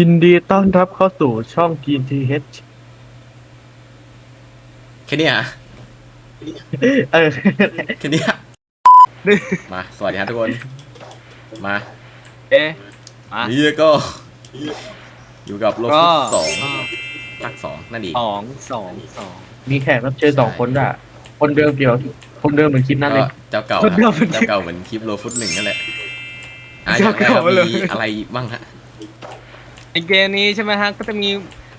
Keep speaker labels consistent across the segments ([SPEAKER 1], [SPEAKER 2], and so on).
[SPEAKER 1] ยินดีต้อนรับเข้าสู่ช่อง GTH
[SPEAKER 2] แค่เนี้ยฮะ
[SPEAKER 1] เออ
[SPEAKER 2] แค่เนี้ยมาสวัสดีครับทุกคน มา
[SPEAKER 3] เอ๊ะมา
[SPEAKER 2] นี่ก็ อยู่กับโล
[SPEAKER 3] ก็
[SPEAKER 2] ฟุตสองตักสองนั่นดี
[SPEAKER 3] สองสองสอง
[SPEAKER 1] มีแขกรับเชิญสองคนอะ คนเดิมเกี่ยว คนเดิมเหมือนคลิปนั้นเล
[SPEAKER 2] ก็
[SPEAKER 1] ย
[SPEAKER 2] เจ้าเก่า
[SPEAKER 3] คนเดียว
[SPEAKER 2] นะเจ้าเก่าเหมือนคลิปโลฟุตหนึ่งนั่นแหละอะอ
[SPEAKER 3] เจ้า
[SPEAKER 2] ย่างแรกครับ
[SPEAKER 3] เก่าเลย
[SPEAKER 2] มีอะไรบ้างฮะ
[SPEAKER 3] ไอเกมนี้ใช่ไหมฮะก็จะมี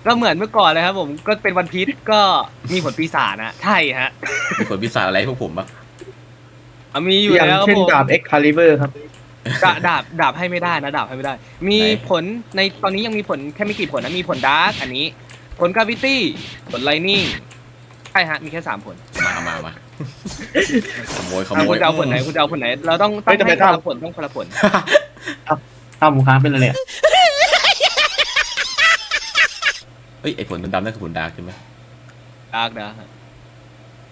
[SPEAKER 3] ก็เหมือนเมื่อก่อนเลยครับผมก็เป็นวันพีชก็มีผลปีศาจนะใช่ฮะ
[SPEAKER 2] มีผลพิศาจอะไรให้พวกผมบ้าง
[SPEAKER 3] อะมีอยู่
[SPEAKER 1] อย่าง
[SPEAKER 3] แล้วครับ
[SPEAKER 1] เช่น
[SPEAKER 3] ผม
[SPEAKER 1] ดาบ Excalibur ครับ
[SPEAKER 3] ดาบดาบดาบให้ไม่ได้นะดาบให้ไม่ได้ มีผลในตอนนี้ยังมีผลแค่ไม่กี่ผลนะมีผลดาร์กอันนี้ ผลกราวิตี้ผลไลนิ่งใช่ฮะมีแค่สามผล
[SPEAKER 2] มามามาขโมยข
[SPEAKER 3] อะ
[SPEAKER 2] โม
[SPEAKER 3] คุ
[SPEAKER 2] ย
[SPEAKER 3] ณจะเอาผลไหนคุณจะเอาผลไหน เราต้องต้องให้คนละผลต้องคนละผล
[SPEAKER 1] ข้ามหมูค้างเป็นอะไรเนี่ย
[SPEAKER 2] เฮ้ยไอผลดำๆนั่นคือผลดาร์กใช่ไหม
[SPEAKER 3] ดาร์กนะ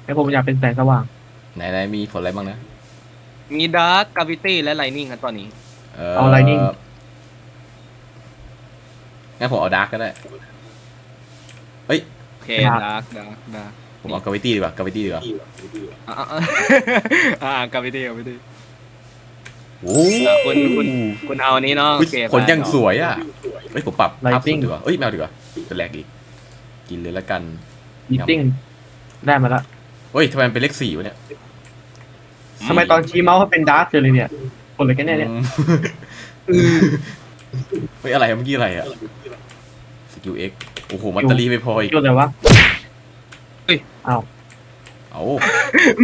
[SPEAKER 1] ไอผมอยากเป็นแสงสว่าง
[SPEAKER 2] ไหนไหนมีผลอะไรบ้างนะ
[SPEAKER 3] มีดาร์กกราวิตี้และไลนิ่งครับตอนนี้
[SPEAKER 1] เอา Lightning
[SPEAKER 2] งั้นผมเอาดาร์กก็ได้เฮ้ย
[SPEAKER 3] โอเคดาร์กดาร์กดาร์ก
[SPEAKER 2] ผมเอากาวิตี้ดีกว่ากาวิตี้ดีกว่า
[SPEAKER 3] อ่าอ่ากราวิตี้กราวิตี้
[SPEAKER 2] โอ้
[SPEAKER 3] อะคุณคุณ คุณเอาอันนี้เนาะโอ
[SPEAKER 2] เฮ้ย
[SPEAKER 3] เค
[SPEAKER 2] ผลยังสวยอะ เฮ้ยผมปรับภาพ
[SPEAKER 1] Lighting
[SPEAKER 2] สุดดีกว่าเอ้ยแมวดีกว่าจะแหลกอีก กินเลยละกัน
[SPEAKER 1] e a t i n g ได้มาละ
[SPEAKER 2] เฮ้ยทำไมมันเป็นเลขสี่วะเนี่ย
[SPEAKER 1] ทำไมตอนชี้เมาส์เขาเป็นดาร์กเลยเนี่ยคนอะไรกันแน่เนี่ย
[SPEAKER 2] อืมเฮ้ยอะไรอะเมื่อกี้อะไรอะสกิลเอ็กโอ้โหมัตเตอรี่ไม่พออีก
[SPEAKER 1] คิดอะไรวะ
[SPEAKER 2] เอา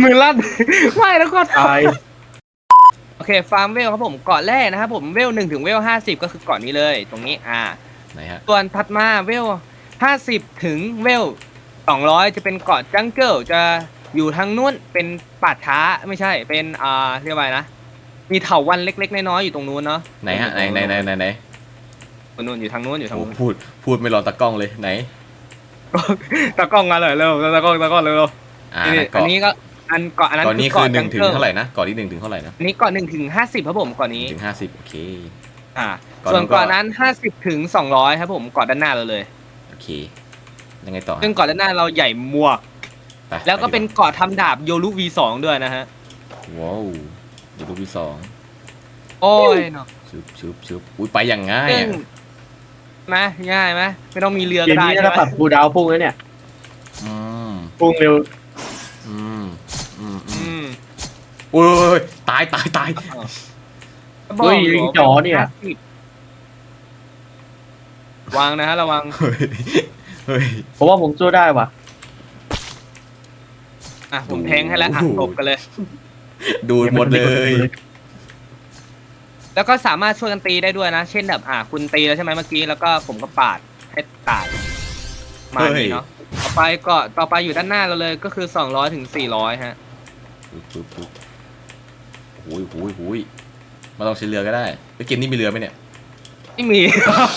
[SPEAKER 3] มือลั่นไม่แล้วก็
[SPEAKER 1] ตาย
[SPEAKER 3] โอเคฟาร์มเวลครับผมเกาะแรกนะครับผมเวลหนึ่งถึงเวลห้าสิบก็คือเกาะนี้เลยตรงนี้อ่า
[SPEAKER 2] ไหนฮะ
[SPEAKER 3] ส่วนถัดมาเวลห้าสิบถึงเวลสองร้อยจะเป็นเกาะจังเกิลจะอยู่ทางนู้นเป็นป่าช้าไม่ใช่เป็นอ่าเรียกว่าไงนะมีเถาวันเล็ก ๆ น้อยๆอยู่ตรงนู้นเนาะ
[SPEAKER 2] ไหนฮะไหนไหนไหนไหนไหน
[SPEAKER 3] ตรงนู้นอยู่ทางนู้นอยู่ทาง
[SPEAKER 2] โอ้
[SPEAKER 3] นู้น
[SPEAKER 2] พูดพูดไม่รอตะกล้องเลยไหน
[SPEAKER 3] ตากล้องมาเลยเร็วตากล้องตากล้องเร็ว
[SPEAKER 2] อ่า
[SPEAKER 3] นี่
[SPEAKER 2] อั
[SPEAKER 3] อันนี้ก็ อันเกาะอันนั้น
[SPEAKER 2] ก่อนนี้
[SPEAKER 3] เกาะ
[SPEAKER 2] คือหนึ่งถึง
[SPEAKER 3] จักิล
[SPEAKER 2] เท่าไหร่นะก่อนที่หนึ่งถึงเท่าไหร่นะ
[SPEAKER 3] อันนี้เกาะหนึ่งถึงห้าสิบครับผมเกาะนี้
[SPEAKER 2] ถึงห้าสิบโอเค
[SPEAKER 3] อ่า
[SPEAKER 2] เกาะ
[SPEAKER 3] ส่วน
[SPEAKER 2] นั้นก็
[SPEAKER 3] เกาะนั้นห้าสิบถึงสองร้อยครับผมเกาะด้านหน้าเราเลย
[SPEAKER 2] โอเคยังไงต่อ
[SPEAKER 3] ซึ่งเกาะด้านหน้าเราใหญ่มวก
[SPEAKER 2] ไป
[SPEAKER 3] แล้วก็เป็น
[SPEAKER 2] ไดี
[SPEAKER 3] เกาะทำดาบโยรุ V2 ด้วยนะฮะ
[SPEAKER 2] ว้าวเดี๋ยวดูที่สอง
[SPEAKER 3] โอ้ยเนาะ
[SPEAKER 2] ชุบชุบชุบอุ้ยไปอย่างง่าย
[SPEAKER 3] ซึ่ง
[SPEAKER 2] อะ
[SPEAKER 3] นะง่ายไหมไม่ต้องมีเรือ
[SPEAKER 1] เก
[SPEAKER 3] ก็
[SPEAKER 1] ม
[SPEAKER 3] ได้
[SPEAKER 1] นี้
[SPEAKER 3] ใช่
[SPEAKER 1] น่าจะ
[SPEAKER 3] ไหม
[SPEAKER 1] ปรับคูลดาวน์พุ่งแล้วเนี่ย
[SPEAKER 2] อืม
[SPEAKER 1] พุ่งเร็ว
[SPEAKER 2] อืม อืมอื
[SPEAKER 3] อื
[SPEAKER 2] ม
[SPEAKER 3] ม
[SPEAKER 2] โอ้ยตายตายตาย
[SPEAKER 1] เฮ้ยลิงจ๋อเนี่ย
[SPEAKER 3] วางนะฮะระวัง
[SPEAKER 2] เฮ้ยเฮ้ย
[SPEAKER 1] ผมว่าผมสู้ได้ว่ะ
[SPEAKER 3] อะผมแทงให้แล้วอะ
[SPEAKER 2] โอ้โห
[SPEAKER 3] ตบกันเลย
[SPEAKER 2] ดูดหมดเลย
[SPEAKER 3] แล้วก็สามารถช่วยกันตีได้ด้วยนะ เช่นแบบอะคุณตีแล้วใช่ไหมเมื่อกี้ แล้วก็ผมก็ปาดให้ตาย มานี้เนาะ ต่อไปก็ต่อไปอยู่ด้านหน้าเราเลยก็คือ 200ถึง400 ฮะ
[SPEAKER 2] ปึ๊บปึ๊บปึ๊บโอ้ยโอ้ยโอ้ยไมาต้องใช้เรือก็ได้ไอ้ยเกมนี้มีเรือไหมเนี่ย
[SPEAKER 3] ไม่มี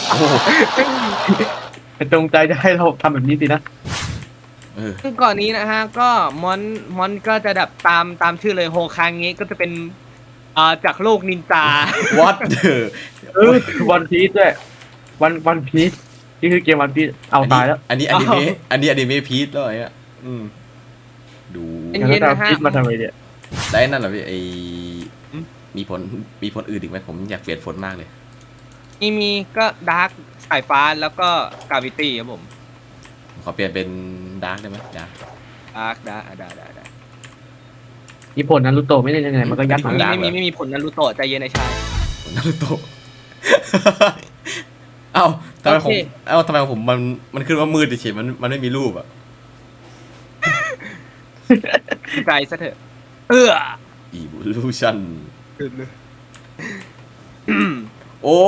[SPEAKER 2] โอ้โห
[SPEAKER 1] เป็นจงใจจะให้เราทำแบบนี้สินะ
[SPEAKER 2] เออ
[SPEAKER 3] ซึ่งก่อนนี้นะฮะ ก็มอนมอนก็จะแบบตามตามชื่อเลยโฮคังงี้ก็จะเป็นอ่าจากโลกนินจา
[SPEAKER 2] what the
[SPEAKER 1] เออวันพีซด้วย วันวันพีซนี่คือเกมวันพีซเอาตายแล้ว
[SPEAKER 2] อันนี้อนิเมะอันนี้อนิเมะพีทแล้วไอ้เนี่ยอืม ดู
[SPEAKER 3] เป็น
[SPEAKER 1] แล้วจะเอาพีซมาทำไมเนี่ย
[SPEAKER 2] ได้นั่นเหรอพี่ไอ
[SPEAKER 3] อืม
[SPEAKER 2] มีผลมีผลอื่นอีกไหมผมอยากเปลี่ยนฝนมากเลย
[SPEAKER 3] มีมีก็ดาร์กสายฟ้าแล้วก็กาวิตี้ครับผม
[SPEAKER 2] ผมขอเปลี่ยนเป็นดาร์กได้ไหมดาร์ก
[SPEAKER 3] ดาร์กดาร์กดาร์กดาร์ก
[SPEAKER 1] ญี่ปุ่นนารูโตะไม่ได้ยังไงมันก็ยัด
[SPEAKER 2] ผ
[SPEAKER 1] มา
[SPEAKER 2] ดาร์ก
[SPEAKER 3] ไม่มีไม่มีผลนารูโตะใจเย็นไอ้ชาย
[SPEAKER 2] ผลนารุโตะ เอ้าทำไมผม
[SPEAKER 3] โอเค
[SPEAKER 2] เอ้าทำไมผมมันมันขึ้นว่ามืดเฉยๆมันมันไม่มีรูปอะ
[SPEAKER 3] ใจซะเถอะ เออ
[SPEAKER 2] evolution โอ้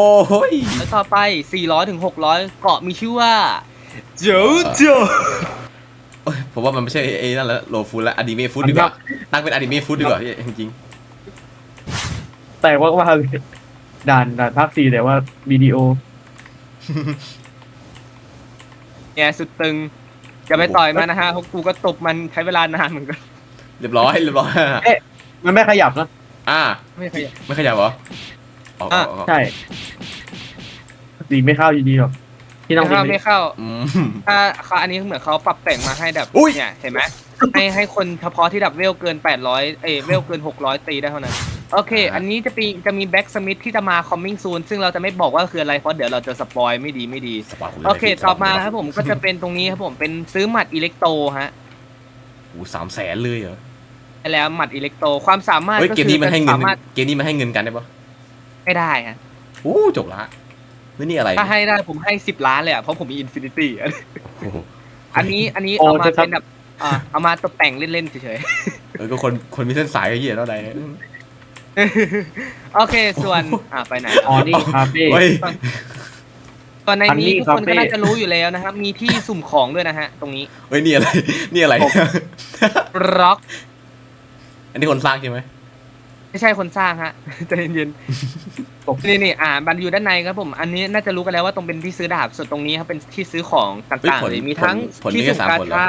[SPEAKER 2] ย
[SPEAKER 3] แล้วต่อไป 400ถึง600 เกาะมีชื่อว่าโจโจ
[SPEAKER 2] เอ้ยผมว่ามันไม่ใช่ไอ้นั่นแล้วโลฟูดแล้วอนิเมะฟูดดีกว่าตั้งเป็นอนิเมะฟูดดีกว่าพี่จริง
[SPEAKER 1] แต่ว่าว่าด่านด่านภาคสี่แต่ว่าวิดีโอ
[SPEAKER 3] เนี่ยสุดตึง จะไปต่อยมันนะฮะเพราะกูก็ตบมันใช้เวลานานเหมือนกัน
[SPEAKER 2] ๆเรียบร้อยเรียบร้อย
[SPEAKER 1] มันไม่ขยับนะ
[SPEAKER 2] อ่า
[SPEAKER 3] ไม่เคย
[SPEAKER 2] ไม่ขยับเหรอออกอ
[SPEAKER 3] อะ
[SPEAKER 2] อกออก
[SPEAKER 1] ใช่สีไม่เข้าอยู่ดีหรอกที่น้อง
[SPEAKER 3] ไม่เข้า
[SPEAKER 1] เป็น
[SPEAKER 3] ไม่เข้า
[SPEAKER 2] อืม
[SPEAKER 3] ถ้าเขาอันนี้เหมือนเขาปรับแต่งมาให้แบบ
[SPEAKER 2] อุ๊ย
[SPEAKER 3] เนี่ยเห็นไหมให้ให้คนเฉพาะที่ดับเวลเกิน800เอยเวลเกิน600ตีได้เท่านั้น โอเค อันนี้จะมีจะมีแบ็กสมิธที่จะมา coming soon ซึ่งเราจะไม่บอกว่าคืออะไรเพราะเดี๋ยวเราจะสปอยไม่ดีไม่ดี
[SPEAKER 2] สปาร์ค
[SPEAKER 3] โอเคต่อมาครับผมก็จะเป็นตรงนี้ครับผมเป็นซื้อหมัดอิเล็กโตฮะ
[SPEAKER 2] โอ้สามแสนเลยเหรอ
[SPEAKER 3] ได้แล้วหมัดอิเล็กโตความสามารถ
[SPEAKER 2] เฮ้ย
[SPEAKER 3] ก็
[SPEAKER 2] เกม
[SPEAKER 3] คื
[SPEAKER 2] นี้
[SPEAKER 3] อ
[SPEAKER 2] มันให้เงิน
[SPEAKER 3] สามารถ
[SPEAKER 2] เกมนี้มันให้เงินกันได้ปะ
[SPEAKER 3] ไม่ได้ฮะ
[SPEAKER 2] โอ้จบละนี่นี่อะไร
[SPEAKER 3] ถ้าให้ได้ผมให้10ล้านเลยอะเพราะผมมีอินฟินิตี้
[SPEAKER 2] โอ้โห
[SPEAKER 3] อันนี้อันนี้
[SPEAKER 1] โอ้
[SPEAKER 3] เอามา
[SPEAKER 1] จะทำ
[SPEAKER 3] เป็นแบบอ่าเอามาตกแต่งเล่นๆเฉย
[SPEAKER 2] เออก็คนคนมีเส้นสายก็เหี้ยเท่าไหร่
[SPEAKER 3] ๆ โอเคส่วนอ่าไปไหน
[SPEAKER 1] อ๋อนี่คาเฟ่
[SPEAKER 2] เฮ้ย
[SPEAKER 3] ตอนในนี้
[SPEAKER 1] Honey
[SPEAKER 3] ทุกคนก็
[SPEAKER 1] Cafe
[SPEAKER 3] น่าจะรู้อยู่แล้วนะครับ มีที่สุ่มของด้วยนะฮะ ตรงนี้
[SPEAKER 2] เฮ้ยนี่อะไร นี่อะไร
[SPEAKER 3] ร็อก
[SPEAKER 2] อันนี้คนสร้างใช่ไหม
[SPEAKER 3] ไม่ใช่คนสร้างฮะ ใจเย็นๆนี่นี่อ่าบันอยู่ด้านในครับผม อันนี้น่าจะรู้กันแล้วว่าตรงเป็นที่ซื้อดาบส่วนตรงนี้ครับเป็นที่ซื้อของต่างๆเลยมีทั้ง
[SPEAKER 2] ผล
[SPEAKER 3] ที่
[SPEAKER 2] มีแค่
[SPEAKER 3] สุ่ม
[SPEAKER 2] สาม
[SPEAKER 3] กา
[SPEAKER 2] ผลเหรอ
[SPEAKER 3] ชา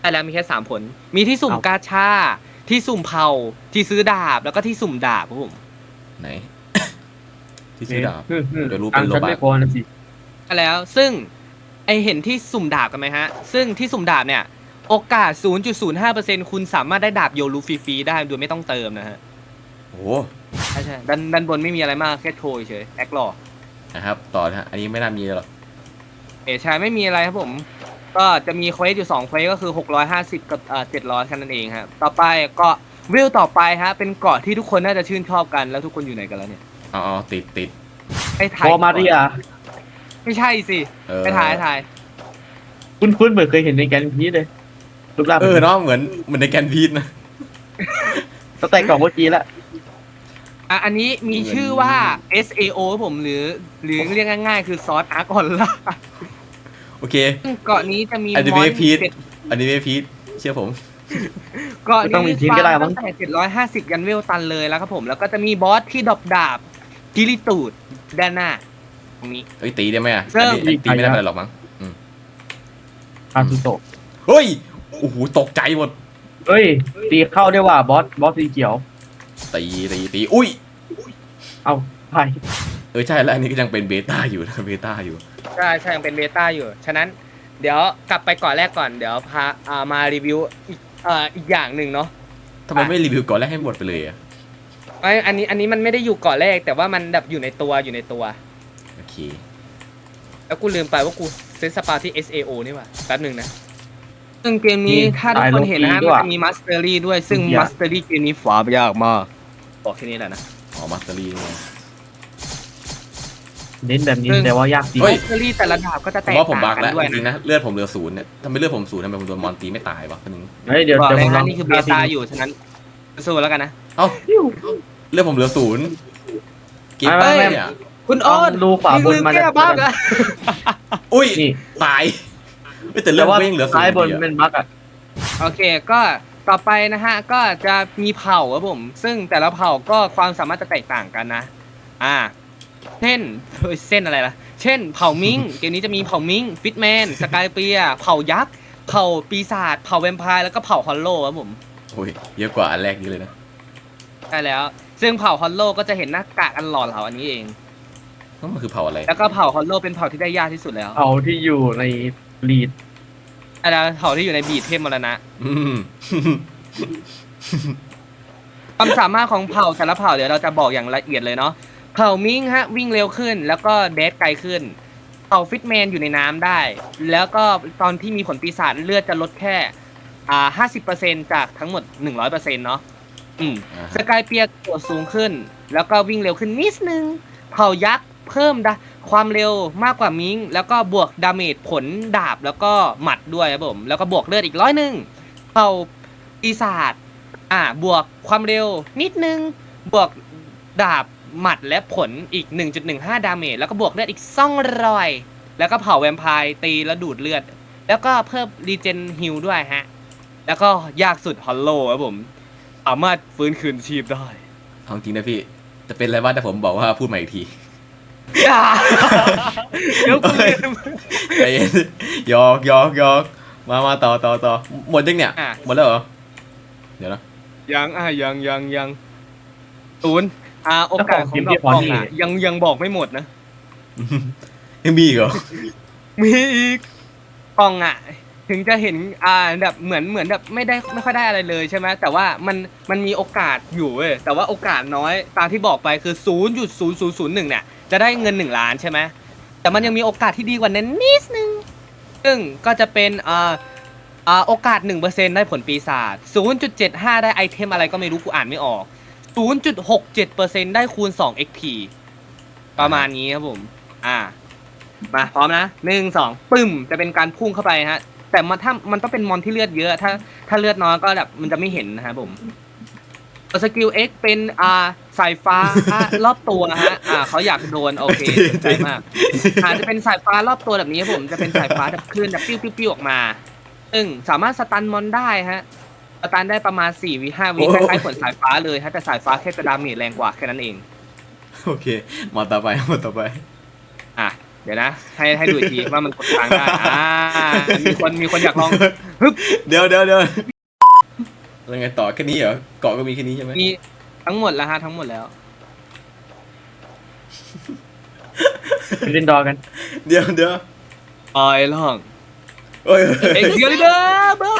[SPEAKER 3] ใช่แล้วมีแค่สามผล มีที่สุ่ม
[SPEAKER 1] เอา
[SPEAKER 3] กาชา ที่สุ่มเผาที่ซื้อดาบแล้วก็ที่สุ่มดาบครับผม
[SPEAKER 2] ไหน ที่ซื้อดาบ
[SPEAKER 1] อืมอืม
[SPEAKER 2] เดี๋ยวรู้
[SPEAKER 1] ตั
[SPEAKER 2] เป็น
[SPEAKER 1] งค์
[SPEAKER 2] โล
[SPEAKER 1] ฉัน
[SPEAKER 2] บะ
[SPEAKER 1] ไม่พอนะสิ
[SPEAKER 3] ใช่แล้วซึ่งไอเห็นที่สุ่มดาบกันไหมฮะ ซึ่งที่สุ่มดาบเนี่ย โอกาส 0.05%คุณสามารถได้ดาบโยรูฟรีๆได้โดยไม่ต้องเติมนะฮะ
[SPEAKER 2] โอ้
[SPEAKER 3] ใช่ใช่ด้านด้านบนไม่มีอะไรมากแค่โชยเฉยแอคหลอ
[SPEAKER 2] นะครับ ต่อนะฮะอันนี้ไม่น่ามีหรอก
[SPEAKER 3] เอชายไม่มีอะไรครับผม ก็จะมีเควสอยู่2เควสก็คือ 650 กับเอ่อ700แค่นั้นเองครับต่อไปเกาะวิวต่อไปฮะเป็นเกาะที่ทุกคนน่าจะชื่นชอบกันแล้วทุกคนอยู่ไหนกันแล้วเนี่ย
[SPEAKER 2] เอาเอาติดติด
[SPEAKER 3] ไอ้ถ่าย
[SPEAKER 1] พอมาเรีย
[SPEAKER 3] ไม่ใช่สิ
[SPEAKER 2] เออ
[SPEAKER 3] ไปถ่ายถ่าย
[SPEAKER 1] คุ้นคุ้นๆเหมือนเคยเห็นในแกนพีชเลยรูปร่าง
[SPEAKER 2] เออเนาะเหมือนเหมือนในแกนพีทนะ
[SPEAKER 1] ตั้งแต่กล่องเมื่อกี้แล้ว
[SPEAKER 3] อะอันนี้มีชื่อว่า SAO ครับผมหรือหรือเรียกง่ายๆ คือซอสอาร์คออนล่า
[SPEAKER 2] โอเค
[SPEAKER 3] เกาะนี้จะมี
[SPEAKER 2] อันนี้
[SPEAKER 3] ม
[SPEAKER 2] ไม่
[SPEAKER 3] อน
[SPEAKER 2] ใช่พีท
[SPEAKER 3] เจ็ด
[SPEAKER 2] อันนี้ไม่พีทเชื่อผม
[SPEAKER 3] เกาะ
[SPEAKER 1] ต้องมี
[SPEAKER 3] นี้
[SPEAKER 1] ทีมก็ได้มั้
[SPEAKER 3] ตั้
[SPEAKER 1] ง
[SPEAKER 3] งแต่750ยันเวลตันเลยแล้วครับผม แล้วก็จะมีบอสที่ดรอปดาบกิริตูดด้านหน้าตรงนี้
[SPEAKER 2] เอ้ยตีได้ไหมอะ
[SPEAKER 3] เริ่ม
[SPEAKER 2] อันนี้ตีไม่ได้เป็นไรหรอกมั้ง
[SPEAKER 1] คาสุโตะ
[SPEAKER 2] เฮ้ยโอ้โหตกใจหมด
[SPEAKER 1] เฮ้ย ตีเข้าได้ว่าบอส บอสสีเขียว
[SPEAKER 2] ตีตีตีอุ้ย
[SPEAKER 1] เอาไป
[SPEAKER 2] เออใช่แล้วอันนี้ก็ยังเป็นเบต้าอยู่นะเบต้าอยู่
[SPEAKER 3] ใช่ใช่ยังเป็นเบต้าอยู่ ฉะนั้นเดี๋ยวกลับไปก่อนแรกก่อนเดี๋ยวพาอ่ามารีวิวอีกเอ่ออีกอย่างหนึ่งเนาะ
[SPEAKER 2] ทำไมไม่รีวิวก่อนแรกให้หมดไปเลยอะ
[SPEAKER 3] ไอยอันนี้อันนี้มันไม่ได้อยู่เกาะแรก แต่ว่ามันแบบอยู่ในตัวอยู่ในตัว
[SPEAKER 2] โอเค
[SPEAKER 3] แล้วกูลืมไปว่ากูเซตสปาที่ SAO นี่หว่าแป๊บหนึ่งนะ ซึ่งเกมนี้
[SPEAKER 1] นี่
[SPEAKER 3] ถ้าทุกคนเห็นนะฮะ
[SPEAKER 1] ตายโลกีด้วย
[SPEAKER 3] มันจะมีมาสเตอรี่ด้วยซึ่ง
[SPEAKER 1] ทุกอย่าง
[SPEAKER 3] มาสเตอรี่เกมนี้ฝายากมากบอกแค่นี้แหละนะ
[SPEAKER 2] อ๋อมาสเตอรี่ไง
[SPEAKER 1] เน้นแบบนี้
[SPEAKER 3] ซึ่ง
[SPEAKER 1] แต่ว่ายากจริง
[SPEAKER 2] เฮ้ย
[SPEAKER 3] มาสเตอรี่แต่ละดาบก็จะ
[SPEAKER 2] ผ
[SPEAKER 3] แต
[SPEAKER 2] ม
[SPEAKER 3] ก
[SPEAKER 2] ว่าผม
[SPEAKER 3] ต่า
[SPEAKER 2] บั
[SPEAKER 3] ง
[SPEAKER 2] ก
[SPEAKER 3] กั
[SPEAKER 2] แล้ว
[SPEAKER 3] นด้วย
[SPEAKER 2] จริงๆ
[SPEAKER 3] นะ
[SPEAKER 2] นะเลือดผมเหลือศูนย์เนี่ยทำไมเลือดผมศูนย์ทำไมผมโดนมอนตีไม่ตายวะคนนึง
[SPEAKER 1] เฮ้ยเดี๋ยว
[SPEAKER 3] บอก
[SPEAKER 1] เดี๋ยว
[SPEAKER 3] เล
[SPEAKER 1] ผ
[SPEAKER 3] ย
[SPEAKER 1] มล
[SPEAKER 3] นะ
[SPEAKER 1] อง
[SPEAKER 3] นี่คือเบต้าอยู่ฉะนั้นสู้แล้วกันนะ
[SPEAKER 2] เอ้าเลือดผมเหลือศูนย์เกม
[SPEAKER 1] ไม่
[SPEAKER 2] ไป
[SPEAKER 1] ไม่
[SPEAKER 2] เนี่ย
[SPEAKER 3] คุณ
[SPEAKER 1] ต้
[SPEAKER 3] อ้
[SPEAKER 1] อนงดูขวาบนมา
[SPEAKER 3] แก้บั๊กอะ
[SPEAKER 2] อุ้ย
[SPEAKER 1] นี่
[SPEAKER 2] ตายเฮ้ยแต่เลือ
[SPEAKER 1] แต่
[SPEAKER 2] ด
[SPEAKER 1] ว่า
[SPEAKER 2] ผมยังเหลือศูน
[SPEAKER 1] ซ้าย
[SPEAKER 2] ย์
[SPEAKER 1] บน
[SPEAKER 2] อยู่
[SPEAKER 1] เป็
[SPEAKER 2] อะ
[SPEAKER 1] นบั๊กอะ
[SPEAKER 3] โอเคก็ต่อไปนะฮะก็จะมีเผ่าครับผม ซึ่งแต่ละเผ่าก็ความสามารถจะแตกต่างกันนะ อ่า เช่นเฮ้ยเส้นอะไรล่ะ เช่น เผ่ามิงเกมนี้จะมีเผ่ามิงฟิตแมนสกายเปียเผ่ายักษ์เผ่าปีศาจเผ่าแวมไพร์แล้วก็เผ่าฮอลโลครับผม
[SPEAKER 2] โอ้ยเยอะกว่าอันแรกนี้เลยนะ
[SPEAKER 3] ใช่แล้ว ซึ่งเผ่าฮอลโลก็จะเห็นหน้ากากอันหล่อเหลาอันนี้เอง
[SPEAKER 2] มันคือเผ่าอะไร
[SPEAKER 3] แล้วก็เผ่าฮอลโลเป็นเผ่าที่ได้ยากที่สุดแล้ว
[SPEAKER 1] เอาที่อยู่ในลีด
[SPEAKER 3] อันนั้นเผ่าที่อยู่ในบีดเทพมรณะ
[SPEAKER 2] อืม
[SPEAKER 3] ความสามารถของเผ่าแต่ละเผ่าเดี๋ยวเราจะบอกอย่างละเอียดเลยเนาะ เผ่ามิงฮะวิ่งเร็วขึ้น แล้วก็เดสไกลขึ้นเผ่าฟิตแมนอยู่ในน้ำได้ แล้วก็ตอนที่มีผลปีศาจเลือดจะลดแค่อ่าห้าสิบเปอร์เซ็นจากทั้งหมดหนึ่งร้อยเปอร์เซ็นต์เนาะอืม
[SPEAKER 2] อ่า
[SPEAKER 3] สกายเปียกตัวสูงขึ้น แล้วก็วิ่งเร็วขึ้นนิดนึง เผ่ายักษ์เพิ่มดะความเร็วมากกว่ามิง แล้วก็บวกดาเมจผลดาบแล้วก็หมัดด้วยครับผม แล้วก็บวกเลือดอีกร้อยหนึ่งเผ่าปีศาจอ่าบวกความเร็วนิดนึง บวกดาบ หมัดและผลอีก 1.15 ดาเมจแล้วก็บวกเลือดอีก200แล้วก็เผาแวมไพร์ตีแล้วดูดเลือด แล้วก็เพิ่มรีเจนฮิลด้วยฮะ แล้วก็ยากสุดฮอลโลครับผมสามารถฟื้นคืนชีพได้
[SPEAKER 2] เอาจริงนะพี่ จะเป็นอะไรบ้างแต่ผมบอกว่าพูดใหม่อีกที
[SPEAKER 3] อย่าเดี๋ยวกูลืม
[SPEAKER 2] ใจเย็นหยอกหยอกหยอกมามาต่อต่อต่อหมดยังเนี่ย
[SPEAKER 3] อะ
[SPEAKER 2] หมดแล้วเหรอ เดี๋ยวนะ
[SPEAKER 3] ยังอะยังยังยังศูนย์ อ่าโอกาสของดอกทองอะยังยังบอกไม่หมดนะ
[SPEAKER 2] ยังมีอีกเหรอ
[SPEAKER 3] มีอีกกล่องอะ ถึงจะเห็นอ่าแบบเหมือนเหมือนแบบไม่ได้ไม่ค่อยได้อะไรเลยใช่ไหมแต่ว่ามันมันมีโอกาสอยู่เว้ยแต่ว่าโอกาสน้อยตามที่บอกไปคือ0.0001เนี่ยจะได้เงิน1ล้านใช่ไหมแต่มันยังมีโอกาสที่ดีกว่านั้นนิดนึงซึ่งก็จะเป็นอ่าอ่าโอกาส 1%ได้ผลปีศาจ0.75 ได้ไอเทมอะไรก็ไม่รู้กูอ่านไม่ออก 0.67%ได้คูณ 2 XP ประมาณนี้ครับผม อ่า มาพร้อมนะหนึ่งสองปึ้ม จะเป็นการพุ่งเข้าไปฮะ แต่มันถ้ามันต้องเป็นมอนที่เลือดเยอะ ถ้า ถ้าเลือดน้อยก็แบบมันจะไม่เห็นนะครับผมสกิล X เป็นอ่าสายฟ้ารอบตัวฮะ อ่าเขาอยากโดนโอเคใจมากอาจจะเป็นสายฟ้ารอบตัวแบบนี้ครับผม จะเป็นสายฟ้าแบบคลื่นแบบปิ้วปิ้วปิ้วออกมา ซึ่งสามารถสตันมอนได้ฮะ สตันได้ประมาณ4วิ5วิคล้ายๆผลสายฟ้าเลยฮะแต่สายฟ้าแค่กระดาเมจแรงกว่าแค่นั้นเอง
[SPEAKER 2] โอเคมาต่อไปมาต่อไป
[SPEAKER 3] อะ เดี๋ยวนะ ให้ให้ดูอีกทีว่ามันกดทางได้อ่ามีคนมีคนอยากลองฮึบ
[SPEAKER 2] เดี๋ยวเดี๋ยวเดี๋ยวแล้วไงต่อแค่นี้เหรอเกาะก็มีแค่นี้ใช่ไหม
[SPEAKER 3] มีทั้งหมดแล้วฮะทั้งหมดแล้ว
[SPEAKER 1] ไปเล่นดอกัน
[SPEAKER 2] เดี๋ยวเดี๋ยว
[SPEAKER 3] ออยล่อง
[SPEAKER 2] โอ้ย
[SPEAKER 3] เอ็กซ์เกลิเดอร์เบิร์